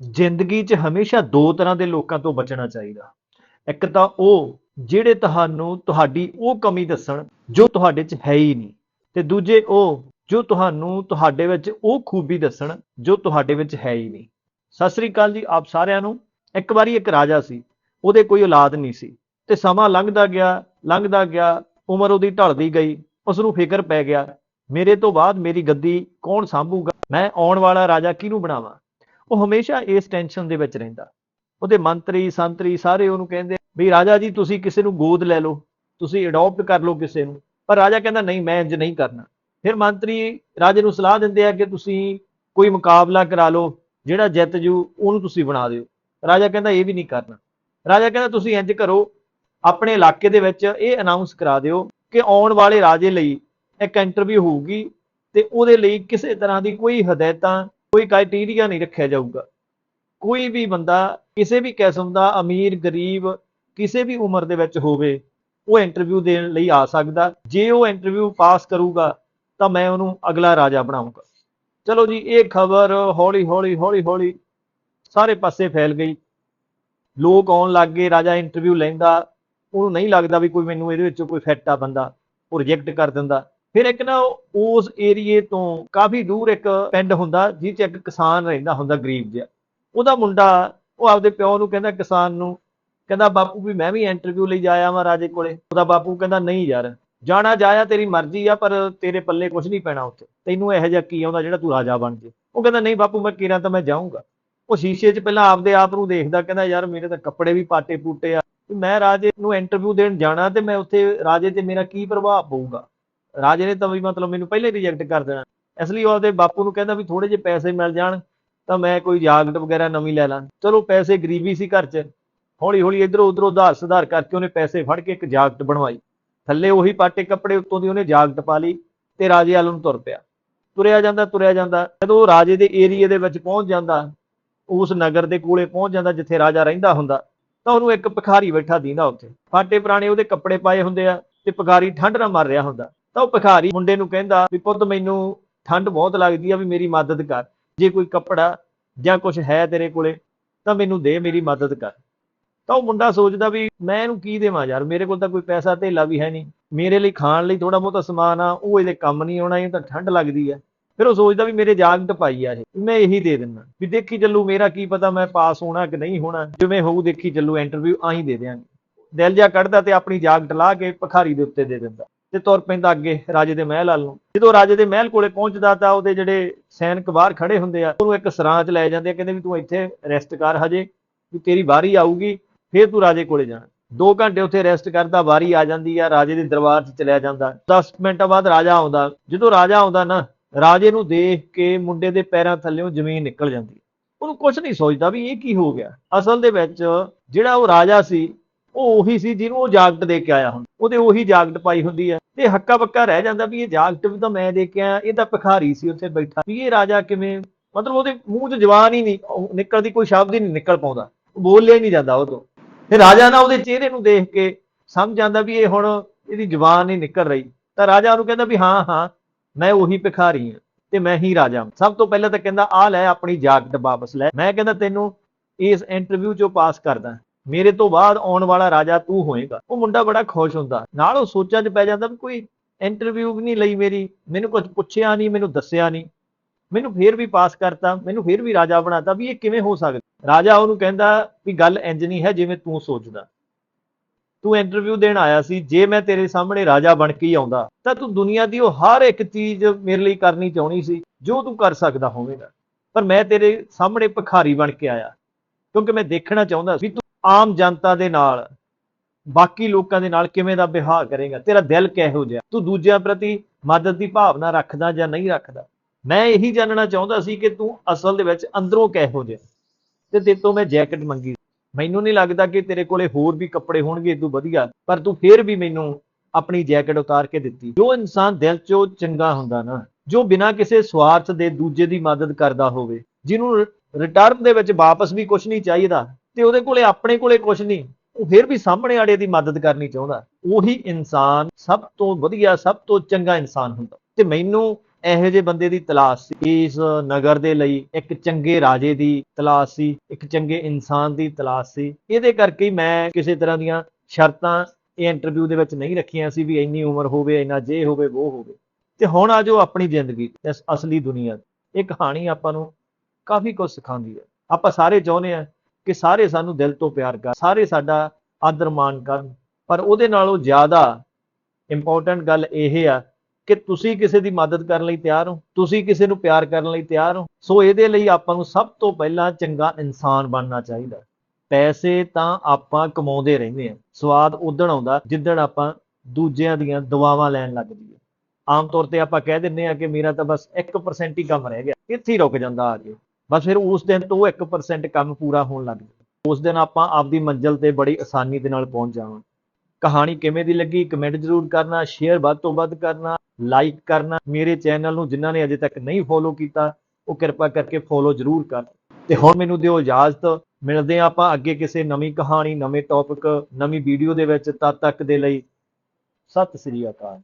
ਜ਼ਿੰਦਗੀ 'ਚ ਹਮੇਸ਼ਾ ਦੋ ਤਰ੍ਹਾਂ ਦੇ ਲੋਕਾਂ ਤੋਂ ਬਚਣਾ ਚਾਹੀਦਾ। ਇੱਕ ਤਾਂ ਉਹ ਜਿਹੜੇ ਤੁਹਾਨੂੰ, ਤੁਹਾਡੀ ਉਹ ਕਮੀ ਦੱਸਣ ਜੋ ਤੁਹਾਡੇ 'ਚ ਹੈ ਹੀ ਨਹੀਂ ਤੇ ਦੂਜੇ ਉਹ ਜੋ ਤੁਹਾਨੂੰ, ਤੁਹਾਡੇ ਵਿੱਚ ਉਹ ਖੂਬੀ ਦੱਸਣ ਜੋ ਤੁਹਾਡੇ ਵਿੱਚ ਹੈ ਹੀ ਨਹੀਂ। ਸਤਿ ਸ੍ਰੀ ਅਕਾਲ ਜੀ ਆਪ ਸਾਰਿਆਂ ਨੂੰ। ਇੱਕ ਵਾਰੀ ਇੱਕ ਰਾਜਾ ਸੀ, ਉਹਦੇ ਕੋਈ ਔਲਾਦ ਨਹੀਂ ਸੀ ਤੇ ਸਮਾਂ ਲੰਘਦਾ ਗਿਆ ਲੰਘਦਾ ਗਿਆ, ਉਮਰ ਉਹਦੀ ਢਲਦੀ ਗਈ ਉਸ ਨੂੰ ਫਿਕਰ ਪੈ ਗਿਆ, ਮੇਰੇ ਤੋਂ ਬਾਅਦ ਮੇਰੀ ਗੱਦੀ ਕੌਣ ਸੰਭੂਗਾ? ਮੈਂ ਆਉਣ ਵਾਲਾ ਰਾਜਾ ਕਿਹਨੂੰ ਬਣਾਵਾਂ? ਉਹ ਹਮੇਸ਼ਾ ਇਸ ਟੈਨਸ਼ਨ ਦੇ ਵਿੱਚ ਰਹਿੰਦਾ। ਉਹਦੇ ਮੰਤਰੀ, ਸੰਤਰੀ ਸਾਰੇ ਉਹਨੂੰ ਕਹਿੰਦੇ ਵੀ ਰਾਜਾ ਜੀ, ਤੁਸੀਂ ਕਿਸੇ ਨੂੰ ਗੋਦ ਲੈ ਲਓ, ਤੁਸੀਂ ਅਡਾਪਟ ਕਰ ਲਓ ਕਿਸੇ ਨੂੰ। ਪਰ ਰਾਜਾ ਕਹਿੰਦਾ, ਨਹੀਂ, ਮੈਂ ਇੰਜ ਨਹੀਂ ਕਰਨਾ। ਫਿਰ ਮੰਤਰੀ ਰਾਜੇ ਨੂੰ ਸਲਾਹ ਦਿੰਦੇ ਆ ਕਿ ਤੁਸੀਂ ਕੋਈ ਮੁਕਾਬਲਾ ਕਰਾ ਲਓ, ਜਿਹੜਾ ਜਿੱਤ ਜੂ, ਉਹਨੂੰ ਤੁਸੀਂ ਬਣਾ ਦਿਓ। ਰਾਜਾ ਕਹਿੰਦਾ, ਇਹ ਵੀ ਨਹੀਂ ਕਰਨਾ। ਰਾਜਾ ਕਹਿੰਦਾ, ਤੁਸੀਂ ਇੰਜ ਕਰੋ, ਆਪਣੇ ਇਲਾਕੇ ਦੇ ਵਿੱਚ ਇਹ ਅਨਾਉਂਸ ਕਰਾ ਦਿਓ ਕਿ ਆਉਣ ਵਾਲੇ ਰਾਜੇ ਲਈ ਇੱਕ ਇੰਟਰਵਿਊ ਹੋਊਗੀ ਤੇ ਉਹਦੇ ਲਈ ਕਿਸੇ ਤਰ੍ਹਾਂ ਦੀ ਕੋਈ ਹਦਾਇਤਾਂ ਕੋਈ ਕ੍ਰਾਈਟੇਰੀਆ ਨਹੀਂ ਰੱਖਿਆ ਜਾਊਗਾ। ਕੋਈ ਵੀ ਬੰਦਾ ਕਿਸੇ ਵੀ ਕਿਸਮ ਦਾ ਅਮੀਰ, ਗਰੀਬ ਕਿਸੇ ਵੀ ਉਮਰ ਦੇ ਵਿੱਚ ਹੋਵੇ, ਉਹ ਇੰਟਰਵਿਊ ਦੇਣ ਲਈ ਆ ਸਕਦਾ। ਜੇ ਉਹ ਇੰਟਰਵਿਊ ਪਾਸ ਕਰੂਗਾ, ਤਾਂ ਮੈਂ ਉਹਨੂੰ ਅਗਲਾ ਰਾਜਾ ਬਣਾਉਂਗਾ ਚਲੋ ਜੀ, ਇਹ ਖਬਰ ਹੌਲੀ ਹੌਲੀ ਹੌਲੀ ਹੌਲੀ ਸਾਰੇ ਪਾਸੇ ਫੈਲ ਗਈ। ਲੋਕ ਆਉਣ ਲੱਗ ਗਏ, ਰਾਜਾ ਇੰਟਰਵਿਊ ਲੈਂਦਾ। ਉਹਨੂੰ ਨਹੀਂ ਲੱਗਦਾ ਵੀ ਕੋਈ ਮੈਨੂੰ ਇਹਦੇ ਵਿੱਚੋਂ ਕੋਈ ਫਿੱਟ ਆ ਬੰਦਾ, ਉਹ ਰਿਜੈਕਟ ਕਰ ਦਿੰਦਾ। ਫਿਰ ਇੱਕ ਨਾ ਉਸ ਏਰੀਏ ਤੋਂ ਕਾਫੀ ਦੂਰ ਇੱਕ ਪਿੰਡ ਹੁੰਦਾ ਜਿਹ 'ਚ ਇੱਕ ਕਿਸਾਨ ਰਹਿੰਦਾ ਹੁੰਦਾ ਗਰੀਬ ਜਿਹਾ। ਉਹਦਾ ਮੁੰਡਾ, ਉਹ ਆਪਦੇ ਪਿਓ ਨੂੰ ਕਹਿੰਦਾ ਕਿਸਾਨ ਨੂੰ, ਕਹਿੰਦਾ ਬਾਪੂ ਵੀ ਮੈਂ ਵੀ ਇੰਟਰਵਿਊ ਲਈ ਜਾਇਆ ਵਾਂ ਰਾਜੇ ਕੋਲੇ। ਉਹਦਾ ਬਾਪੂ ਕਹਿੰਦਾ, ਨਹੀਂ ਯਾਰ, ਜਾਣਾ ਜਾਇਆ ਤੇਰੀ ਮਰਜ਼ੀ ਆ, ਪਰ ਤੇਰੇ ਪੱਲੇ ਕੁਝ ਨਹੀਂ ਪੈਣਾ ਉੱਥੇ। ਤੈਨੂੰ ਇਹੋ ਜਿਹਾ ਕੀ ਆਉਂਦਾ ਜਿਹੜਾ ਤੂੰ ਰਾਜਾ ਬਣ ਜੇ? ਉਹ ਕਹਿੰਦਾ, ਨਹੀਂ ਬਾਪੂ, ਮੈਂ ਕਿਰਾਂ ਤਾਂ ਮੈਂ ਜਾਊਂਗਾ। ਉਹ ਸ਼ੀਸ਼ੇ 'ਚ ਪਹਿਲਾਂ ਆਪਦੇ ਆਪ ਨੂੰ ਦੇਖਦਾ, ਕਹਿੰਦਾ, ਯਾਰ, ਮੇਰੇ ਤਾਂ ਕੱਪੜੇ ਵੀ ਪਾਟੇ ਪੂਟੇ ਆ। ਮੈਂ ਰਾਜੇ ਨੂੰ ਇੰਟਰਵਿਊ ਦੇਣ ਜਾਣਾ ਤੇ ਮੈਂ ਉੱਥੇ ਰਾਜੇ ਤੇ ਮੇਰਾ ਕੀ ਪ੍ਰਭਾਵ ਪਊਗਾ? ਰਾਜੇ ਨੇ ਤਾਂ ਵੀ ਮਤਲਬ ਮੈਨੂੰ ਪਹਿਲੇ ਰਿਜੈਕਟ ਕਰ ਦੇਣਾ। ਇਸ ਲਈ ਉਹਦੇ ਬਾਪੂ ਨੂੰ ਕਹਿੰਦਾ ਵੀ ਥੋੜੇ ਜਿਹੇ ਪੈਸੇ ਮਿਲ ਜਾਣ, ਤਾਂ ਮੈਂ ਕੋਈ ਜਾਕਟ ਵਗੈਰਾ ਨਵੀਂ ਲੈ ਲਾਂ। ਚਲੋ ਪੈਸੇ ਗਰੀਬੀ ਸੀ ਘਰ 'ਚ। ਹੌਲੀ ਹੌਲੀ ਇਧਰੋਂ ਉਧਰੋਂ ਉਧਾਰ ਸੁਧਾਰ ਕਰਕੇ ਉਹਨੇ ਪੈਸੇ ਫੜ ਕੇ ਇੱਕ ਜਾਗਟ ਬਣਵਾਈ। ਥੱਲੇ ਉਹੀ ਪਾਟੇ ਕੱਪੜੇ ਉੱਤੋਂ ਦੀ ਉਹਨੇ ਜਾਕਟ ਪਾ ਲਈ ਤੇ ਰਾਜੇ ਵੱਲ ਨੂੰ ਤੁਰ ਪਿਆ। ਤੁਰਿਆ ਜਾਂਦਾ ਤੁਰਿਆ ਜਾਂਦਾ। ਜਦੋਂ ਉਹ ਰਾਜੇ ਦੇ ਏਰੀਏ ਦੇ ਵਿੱਚ ਪਹੁੰਚ ਜਾਂਦਾ, ਉਸ ਨਗਰ ਦੇ ਕੋਲੇ ਪਹੁੰਚ ਜਾਂਦਾ ਜਿੱਥੇ ਰਾਜਾ ਰਹਿੰਦਾ ਹੁੰਦਾ, ਤਾਂ ਉਹਨੂੰ ਇੱਕ ਭਿਖਾਰੀ ਬੈਠਾ ਦੀਂਦਾ ਉੱਥੇ। ਫਾਟੇ ਪੁਰਾਣੇ ਉਹਦੇ ਕੱਪੜੇ ਪਾਏ ਹੁੰਦੇ ਆ ਤੇ ਭਿਖਾਰੀ ਠੰਡ ਨਾਲ ਮਰ ਰਿਹਾ ਹੁੰਦਾ। ਤਾਂ ਉਹ ਭਿਖਾਰੀ ਮੁੰਡੇ ਨੂੰ ਕਹਿੰਦਾ ਵੀ ਪੁੱਤ ਮੈਨੂੰ ਠੰਡ ਬਹੁਤ ਲੱਗਦੀ ਆ ਵੀ ਮੇਰੀ ਮਦਦ ਕਰ। ਜੇ ਕੋਈ ਕੱਪੜਾ ਜਾਂ ਕੁਝ ਹੈ ਤੇਰੇ ਕੋਲੇ, ਤਾਂ ਮੈਨੂੰ ਦੇ ਮੇਰੀ ਮਦਦ ਕਰ। ਤਾਂ ਉਹ ਮੁੰਡਾ ਸੋਚਦਾ ਵੀ ਮੈਂ ਇਹਨੂੰ ਕੀ ਦੇਵਾਂ ਯਾਰ, ਮੇਰੇ ਕੋਲ ਤਾਂ ਕੋਈ ਪੈਸਾ ਧੇਲਾ ਵੀ ਹੈ ਨਹੀਂ। ਮੇਰੇ ਲਈ ਖਾਣ ਲਈ ਥੋੜਾ ਬਹੁਤਾ ਸਮਾਨ ਆ, ਉਹ ਇਹਦੇ ਕੰਮ ਨਹੀਂ ਆਉਣਾ, ਇਹ ਤਾਂ ਠੰਡ ਲੱਗਦੀ ਆ। ਫਿਰ ਉਹ ਸੋਚਦਾ ਵੀ ਮੇਰੇ ਜਾਗਟ ਪਾਈ ਆ ਇਹ ਮੈਂ ਇਹੀ ਦੇ ਦਿੰਦਾ। ਵੀ ਦੇਖੀ ਚੱਲੂ ਮੇਰਾ ਕੀ ਪਤਾ ਮੈਂ ਪਾਸ ਹੋਣਾ ਕਿ ਨਹੀਂ ਹੋਣਾ, ਜਿਵੇਂ ਹੋਊ ਦੇਖੀ ਚੱਲੂ ਇੰਟਰਵਿਊ ਆਹੀਂ ਦੇ ਦਿਆਂਗੇ। ਦਿਲ ਜਾ ਕੱਢਦਾ ਤੇ ਆਪਣੀ ਜਾਗਟ ਲਾ ਕੇ ਭਖਾਰੀ ਦੇ ਉੱਤੇ ਦੇ ਦਿੰਦਾ। ਤੇ ਤੁਰ ਪੈਂਦਾ ਅੱਗੇ ਰਾਜੇ ਦੇ ਮਹਿਲ ਵੱਲ ਨੂੰ। ਜਦੋਂ ਰਾਜੇ ਦੇ ਮਹਿਲ ਕੋਲੇ ਪਹੁੰਚਦਾ ਤਾਂ ਉਹਦੇ ਜਿਹੜੇ ਸੈਨਿਕ ਬਾਹਰ ਖੜੇ ਹੁੰਦੇ ਆ, ਉਹਨੂੰ ਇੱਕ ਸਰਾਂ 'ਚ ਲੈ ਜਾਂਦੇ ਆ, ਕਹਿੰਦੇ ਵੀ ਤੂੰ ਇੱਥੇ ਰੈਸਟ ਕਰ ਹਜੇ, ਵੀ ਤੇਰੀ ਵਾਰੀ ਆਊਗੀ, ਫੇਰ ਤੂੰ ਰਾਜੇ ਕੋਲੇ ਜਾਣਾ। 2 ਘੰਟੇ ਉੱਥੇ ਰੈਸਟ ਕਰਦਾ, ਵਾਰੀ ਆ ਜਾਂਦੀ ਆ, ਰਾਜੇ ਦੇ ਦਰਬਾਰ 'ਚ ਚਲਿਆ ਜਾਂਦਾ। 10 ਮਿੰਟਾਂ ਬਾਅਦ ਰਾਜਾ ਆਉਂਦਾ। ਜਦੋਂ ਰਾਜਾ ਆਉਂਦਾ ਨਾ, ਰਾਜੇ ਨੂੰ ਦੇਖ ਕੇ ਮੁੰਡੇ ਦੇ ਪੈਰਾਂ ਥੱਲੇੋਂ ਜ਼ਮੀਨ ਨਿਕਲ ਜਾਂਦੀ। ਉਹਨੂੰ ਕੁਝ ਨਹੀਂ ਸੋਚਦਾ ਵੀ ਇਹ ਕੀ ਹੋ ਗਿਆ। ਅਸਲ ਦੇ ਵਿੱਚ ਜਿਹੜਾ ਉਹ ਰਾਜਾ ਸੀ ਉਹ ਉਹੀ ਸੀ ਜਿਹਨੂੰ ਉਹ ਜਾਗਟ ਦੇ ਕੇ ਆਇਆ ਹੁੰਦਾ। ਉਹਦੇ ਉਹੀ ਜਾਗਟ ਪਾਈ ਹੁੰਦੀ ਹੈ ਤੇ ਹੱਕਾ ਬੱਕਾ ਰਹਿ ਜਾਂਦਾ ਵੀ ਇਹ ਜਾਗਟ ਵੀ ਤਾਂ ਮੈਂ ਦੇ ਕੇ ਆਇਆ, ਇਹ ਤਾਂ ਭਿਖਾਰੀ ਸੀ ਉੱਥੇ ਬੈਠਾ। ਵੀ ਇਹ ਰਾਜਾ ਕਿਵੇਂ, ਮਤਲਬ ਉਹਦੇ ਮੂੰਹ 'ਚ ਜਵਾਨ ਹੀ ਨਹੀਂ ਨਿਕਲਦੀ ਕੋਈ ਸ਼ਬਦ ਹੀ ਨਹੀਂ ਨਿਕਲ ਪਾਉਂਦਾ। ਬੋਲਿਆ ਹੀ ਨਹੀਂ ਜਾਂਦਾ ਉਹ ਤੋਂ। ਫਿਰ ਰਾਜਾ ਨਾ ਉਹਦੇ ਚਿਹਰੇ ਨੂੰ ਦੇਖ ਕੇ ਸਮਝ ਜਾਂਦਾ ਵੀ ਇਹ ਹੁਣ ਇਹਦੀ ਜ਼ਬਾਨ ਨਹੀਂ ਨਿਕਲ ਰਹੀ। ਤਾਂ ਰਾਜਾ ਉਹਨੂੰ ਕਹਿੰਦਾ ਵੀ ਹਾਂ ਹਾਂ, ਮੈਂ ਉਹੀ ਭਿਖਾਰੀ ਹਾਂ ਤੇ ਮੈਂ ਹੀ ਰਾਜਾ ਹਾਂ। ਸਭ ਤੋਂ ਪਹਿਲਾਂ ਤਾਂ ਕਹਿੰਦਾ ਆ ਲੈ ਆਪਣੀ ਜਾਗਟ ਵਾਪਸ ਲੈ। ਮੈਂ ਕਹਿੰਦਾ, ਤੈਨੂੰ ਇਸ ਇੰਟਰਵਿਊ ਚੋਂ ਪਾਸ ਕਰਦਾ। ਮੇਰੇ ਤੋਂ ਬਾਅਦ ਆਉਣ ਵਾਲਾ ਰਾਜਾ ਤੂੰ ਹੋਏਗਾ। ਉਹ ਮੁੰਡਾ ਬੜਾ ਖੁਸ਼ ਹੁੰਦਾ। ਨਾਲ ਉਹ ਸੋਚਾਂ 'ਚ ਪੈ ਜਾਂਦਾ ਵੀ ਕੋਈ ਇੰਟਰਵਿਊ ਵੀ ਨਹੀਂ ਲਈ ਮੇਰੀ। ਮੈਨੂੰ ਕੁਝ ਪੁੱਛਿਆ ਨਹੀਂ, ਮੈਨੂੰ ਦੱਸਿਆ ਨਹੀਂ। ਮੈਨੂੰ ਫੇਰ ਵੀ ਪਾਸ ਕਰਤਾ, ਮੈਨੂੰ ਫੇਰ ਵੀ ਰਾਜਾ ਬਣਾਤਾ ਵੀ ਇਹ ਕਿਵੇਂ ਹੋ ਸਕਦਾ। ਰਾਜਾ ਉਹਨੂੰ ਕਹਿੰਦਾ ਵੀ ਗੱਲ ਇੰਜ ਨਹੀਂ ਹੈ ਜਿਵੇਂ ਤੂੰ ਸੋਚਦਾ। ਤੂੰ ਇੰਟਰਵਿਊ ਦੇਣ ਆਇਆ ਸੀ, ਜੇ ਮੈਂ ਤੇਰੇ ਸਾਹਮਣੇ ਰਾਜਾ ਬਣ ਕੇ ਹੀ ਆਉਂਦਾ, ਤਾਂ ਤੂੰ ਦੁਨੀਆ ਦੀ ਉਹ ਹਰ ਇੱਕ ਚੀਜ਼ ਮੇਰੇ ਲਈ ਕਰਨੀ ਚਾਹਣੀ ਸੀ, ਜੋ ਤੂੰ ਕਰ ਸਕਦਾ ਹੋਵੇਗਾ। ਪਰ ਮੈਂ ਤੇਰੇ ਸਾਹਮਣੇ ਭਿਖਾਰੀ ਬਣ ਕੇ ਆਇਆ, ਕਿਉਂਕਿ ਮੈਂ ਦੇਖਣਾ ਚਾਹੁੰਦਾ ਸੀ ਤੂੰ ਆਮ ਜਨਤਾ ਦੇ ਨਾਲ, ਬਾਕੀ ਲੋਕਾਂ ਦੇ ਨਾਲ ਕਿਵੇਂ ਦਾ ਵਿਹਾਰ ਕਰੇਗਾ? ਤੇਰਾ ਦਿਲ ਕਿਹੋ ਜਿਹਾ? ਤੂੰ ਦੂਜਿਆਂ ਪ੍ਰਤੀ ਮਦਦ ਦੀ ਭਾਵਨਾ ਰੱਖਦਾ ਜਾਂ ਨਹੀਂ ਰੱਖਦਾ? ਮੈਂ ਇਹੀ ਜਾਣਨਾ ਚਾਹੁੰਦਾ ਸੀ ਕਿ ਤੂੰ ਅਸਲ ਦੇ ਵਿੱਚ ਅੰਦਰੋਂ ਕਿਹੋ ਜਿਹਾ? ਤੇ ਤੇਰੇ ਤੋਂ ਮੈਂ ਜੈਕਟ ਮੰਗੀ। ਮੈਨੂੰ ਨਹੀਂ ਲੱਗਦਾ ਕਿ ਤੇਰੇ ਕੋਲੇ ਹੋਰ ਵੀ ਕੱਪੜੇ ਹੋਣਗੇ ਇਦੋਂ ਵਧੀਆ। ਪਰ ਤੂੰ ਫੇਰ ਵੀ ਮੈਨੂੰ ਆਪਣੀ ਜੈਕਟ ਉਤਾਰ ਕੇ ਦਿੱਤੀ। ਜੋ ਇਨਸਾਨ ਦਿਲ ਚੋਂ ਚੰਗਾ ਹੁੰਦਾ ਨਾ, ਜੋ ਬਿਨਾਂ ਕਿਸੇ ਸਵਾਰਥ ਦੇ ਦੂਜੇ ਦੀ ਮਦਦ ਕਰਦਾ ਹੋਵੇ, ਜਿਹਨੂੰ ਰਿਟਰਨ ਦੇ ਵਿੱਚ ਵਾਪਸ ਵੀ ਕੁਝ ਨਹੀਂ ਚਾਹੀਦਾ ਤੇ ਉਹਦੇ ਕੋਲੇ ਆਪਣੇ ਕੋਲੇ ਕੁਝ ਨਹੀਂ। ਉਹ ਫਿਰ ਵੀ ਸਾਹਮਣੇ ਵਾਲੇ ਦੀ ਮਦਦ ਕਰਨੀ ਚਾਹੁੰਦਾ। ਉਹੀ ਇਨਸਾਨ ਸਭ ਤੋਂ ਵਧੀਆ ਸਭ ਤੋਂ ਚੰਗਾ ਇਨਸਾਨ ਹੁੰਦਾ। ਤੇ ਮੈਨੂੰ ਇਹੋ ਜਿਹੇ ਬੰਦੇ ਦੀ ਤਲਾਸ਼ ਸੀ। ਇਸ ਨਗਰ ਦੇ ਲਈ ਇੱਕ ਚੰਗੇ ਰਾਜੇ ਦੀ ਤਲਾਸ਼ ਸੀ ਇੱਕ ਚੰਗੇ ਇਨਸਾਨ ਦੀ ਤਲਾਸ਼ ਸੀ। ਇਹਦੇ ਕਰਕੇ ਮੈਂ ਕਿਸੇ ਤਰ੍ਹਾਂ ਦੀਆਂ ਸ਼ਰਤਾਂ ਇਹ ਇੰਟਰਵਿਊ ਦੇ ਵਿੱਚ ਨਹੀਂ ਰੱਖੀਆਂ ਸੀ ਵੀ ਇੰਨੀ ਉਮਰ ਹੋਵੇ ਇੰਨਾ ਜੇ ਹੋਵੇ ਉਹ ਹੋਵੇ। ਤੇ ਹੁਣ ਆ ਜੋ ਆਪਣੀ ਜ਼ਿੰਦਗੀ ਇਸ ਅਸਲੀ ਦੁਨੀਆ 'ਚ, ਇਹ ਕਹਾਣੀ ਆਪਾਂ ਨੂੰ ਕਾਫੀ ਕੁਝ ਸਿਖਾਉਂਦੀ ਹੈ। ਆਪਾਂ ਸਾਰੇ ਚਾਹੁੰਦੇ ਆ ਕਿ ਸਾਰੇ ਸਾਨੂੰ ਦਿਲ ਤੋਂ ਪਿਆਰ ਕਰਨ, ਸਾਰੇ ਸਾਡਾ ਆਦਰ ਮਾਣ ਕਰਨ। ਪਰ ਉਹਦੇ ਨਾਲੋਂ ਜ਼ਿਆਦਾ ਇੰਪੋਰਟੈਂਟ ਗੱਲ ਇਹ ਆ ਕਿ ਤੁਸੀਂ ਕਿਸੇ ਦੀ ਮਦਦ ਕਰਨ ਲਈ ਤਿਆਰ ਹੋ, ਤੁਸੀਂ ਕਿਸੇ ਨੂੰ ਪਿਆਰ ਕਰਨ ਲਈ ਤਿਆਰ ਹੋ। ਸੋ ਇਹਦੇ ਲਈ ਆਪਾਂ ਨੂੰ ਸਭ ਤੋਂ ਪਹਿਲਾਂ ਚੰਗਾ ਇਨਸਾਨ ਬਣਨਾ ਚਾਹੀਦਾ। ਪੈਸੇ ਤਾਂ ਆਪਾਂ ਕਮਾਉਂਦੇ ਰਹਿੰਦੇ ਆ ਸਵਾਦ ਉਦਣ ਆਉਂਦਾ ਜਿੱਦਣ ਆਪਾਂ ਦੂਜਿਆਂ ਦੀਆਂ ਦੁਆਵਾਂ ਲੈਣ ਲੱਗ ਜਾਈਏ। ਆਮ ਤੌਰ ਤੇ ਆਪਾਂ ਕਹਿ ਦਿੰਦੇ ਆ ਕਿ ਮੇਰਾ ਤਾਂ ਬਸ 1% ਹੀ ਕੰਮ ਰਹਿ ਗਿਆ, ਇੱਥੇ ਹੀ ਰੁਕ ਜਾਂਦਾ ਆ ਕੇ। ਬਸ ਫਿਰ ਉਸ ਦਿਨ ਤੋਂ ਉਹ 1% ਕੰਮ ਪੂਰਾ ਹੋਣ ਲੱਗ ਜਾਂਦਾ। ਉਸ ਦਿਨ ਆਪਾਂ ਆਪਦੀ ਮੰਜ਼ਿਲ ਤੇ ਬੜੀ ਆਸਾਨੀ ਦੇ ਨਾਲ ਪਹੁੰਚ ਜਾਵਾਂਗੇ। ਕਹਾਣੀ ਕਿਵੇਂ ਦੀ ਲੱਗੀ ਕਮੈਂਟ ਜ਼ਰੂਰ ਕਰਨਾ ਸ਼ੇਅਰ ਵੱਧ ਤੋਂ ਵੱਧ ਕਰਨਾ ਲਾਈਕ ਕਰਨਾ। ਮੇਰੇ ਚੈਨਲ ਨੂੰ ਜਿਨ੍ਹਾਂ ਨੇ ਅਜੇ ਤੱਕ ਨਹੀਂ ਫੋਲੋ ਕੀਤਾ, ਉਹ ਕਿਰਪਾ ਕਰਕੇ ਫੋਲੋ ਜ਼ਰੂਰ ਕਰ। ਤੇ ਹੁਣ ਮੈਨੂੰ ਦਿਓ ਇਜਾਜ਼ਤ, ਮਿਲਦੇ ਹਾਂ ਆਪਾਂ ਅੱਗੇ ਕਿਸੇ ਨਵੀਂ ਕਹਾਣੀ, ਨਵੇਂ ਟੌਪਿਕ ਨਵੀਂ ਵੀਡੀਓ ਦੇ ਵਿੱਚ ਤਦ ਤੱਕ ਦੇ ਲਈ। ਸਤਿ ਸ੍ਰੀ ਅਕਾਲ।